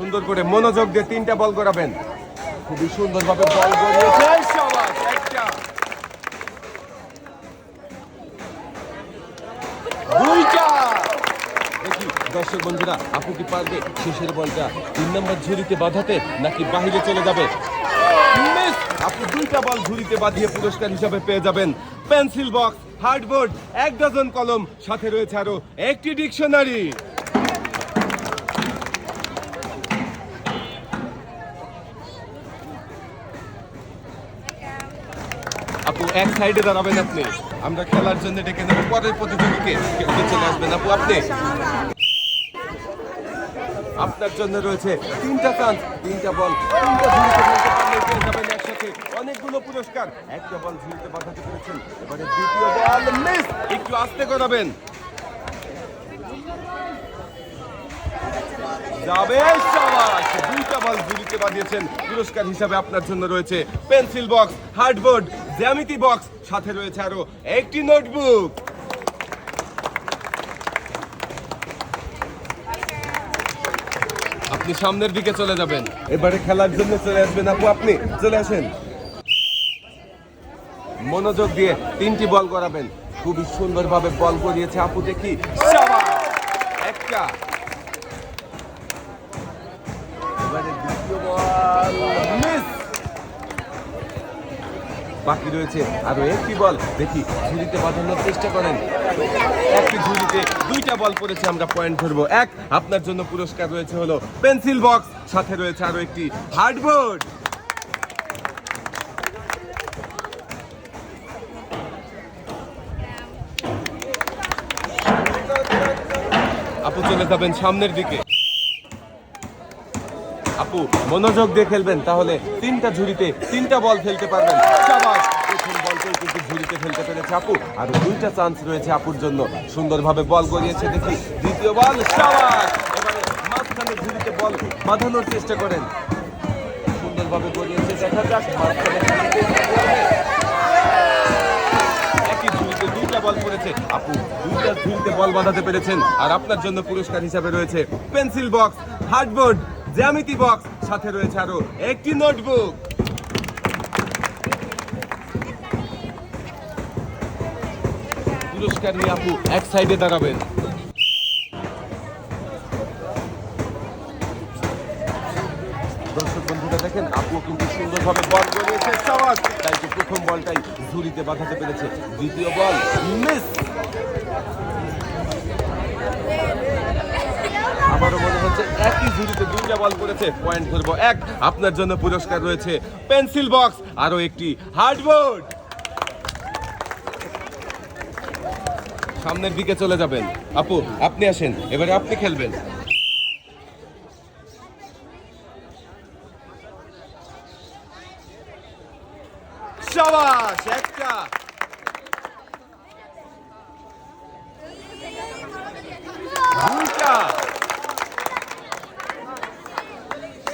সুন্দর করে মনোযোগ দিয়ে তিনটা বল করাবেন খুবই সুন্দরভাবে বল করিয়েছেন দর্শক বন্ধুরা আপু কি পারবে শেষের বলটা? তিন নম্বর ঝুড়িতে বাঁধাতে নাকি বাহিরে চলে যাবে! আপনি দুইটা বল ঝুড়িতে বাঁধিয়ে পুরস্কার হিসাবে পেয়ে যাবেন। পেন্সিল বক্স হার্ডবোর্ড এক ডজন কলম সাথে রয়েছে আরও একটি ডিকশনারি। আপু, এক সাইডে দাঁড়াবেন আপনি। আমরা খেলার জন্য ডেকে নেব। পরের প্রতিযোগীকে চলে আসবেন আপু, আপনি। আপনার জন্য রয়েছে তিনটা চান্স, তিনটা বল। অনেকগুলো পুরস্কার। একটা বল ঝুড়িতে বাঁধাতে পেরেছেন। এবারে দ্বিতীয় বল, মিস! একটু আস্তে করাবেন যাবে পুরস্কার হিসাবে আপনার জন্য রয়েছে পেন্সিল বক্স হার্ডবোর্ড জ্যামিতি বক্স সাথে রয়েছে আরও একটি নোটবুক আপনি সামনের দিকে চলে যাবেন। এবারে খেলার জন্য চলে আসবেন আপু, আপনি চলে আসেন। মনোযোগ দিয়ে তিনটি বল করাবেন খুবই সুন্দরভাবে বল করিয়েছে আপু, দেখি। একটা বাকি রয়েছে আরও একটি বল। দেখি ঝুড়িতে বাঁধানোর চেষ্টা করেন। একটি ঝুড়িতে দুইটা বল পড়েছে আমরা পয়েন্ট ধরবো। এক, আপনার জন্য পুরস্কার রয়েছে হলো পেন্সিল বক্স সাথে রয়েছে আরও একটি হার্ডবোর্ড আপু চলে যাবেন সামনের দিকে। আপু মনোযোগ দিয়ে খেলবেন, তাহলে তিনটা ঝুড়িতে তিনটা বল ফেলতে পারবেন। কিন্তু ঝুড়িতে ফেলতে পেরেছে আপু, আর দুইটা চান্স রয়েছে আপুর জন্য। সুন্দরভাবে বল গড়িয়েছে দেখি, দ্বিতীয় বল শাবাশ এবারে মাঝখানে ঝুড়িতে বল বাঁধানোর চেষ্টা করেন। সুন্দরভাবে গড়িয়েছে, দেখা যাক বল পড়েছে আপু, দুইটা ঝুড়িতে বল বাঁধাতে পেরেছেন, আর আপনার জন্য পুরস্কার হিসাবে রয়েছে পেন্সিল বক্স, হার্ডবোর্ড জ্যামিতি বক্স, সাথে রয়েছে আরও একটি নোটবুক। পুরস্কার নিয়ে আপু এক সাইডে দাঁড়াবেন। দর্শক বন্ধুরা, দেখেন আপু কিন্তু সুন্দরভাবে বল করেছে সাবাস তাই প্রথম বলটাই ঝুড়িতে বাঁধাতে পেরেছে। দ্বিতীয় বল মিস আমারও মনে হচ্ছে একই ঝুড়িতে দুইটা বল করেছে পয়েন্ট ধরবো এক। আপনার জন্য পুরস্কার রয়েছে পেন্সিল বক্স আরও একটি হার্ডবোর্ড সামনের দিকে চলে যাবেন। আপু, আপনি আসেন, এবারে আপনি খেলবেন। সাবাস, একটা দুইটা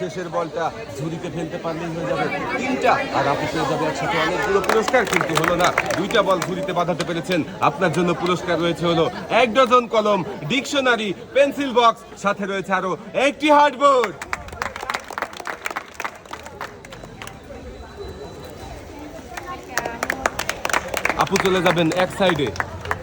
শেষের বলটা ঝুড়িতে ফেলতে পারলেই হয়ে যাবে তিনটা। আর আপু পেয়ে যাবে একসাথে অনেকগুলো পুরস্কার, কিন্তু হলো না। দুইটা বল ঝুড়িতে বাঁধাতে পেরেছেন। আপনার জন্য পুরস্কার রয়েছে হলো এক ডজন কলম, ডিকশনারি, পেন্সিল বক্স, সাথে রয়েছে আরও একটি হার্ডবোর্ড। আপু চলে যাবেন এক সাইডে।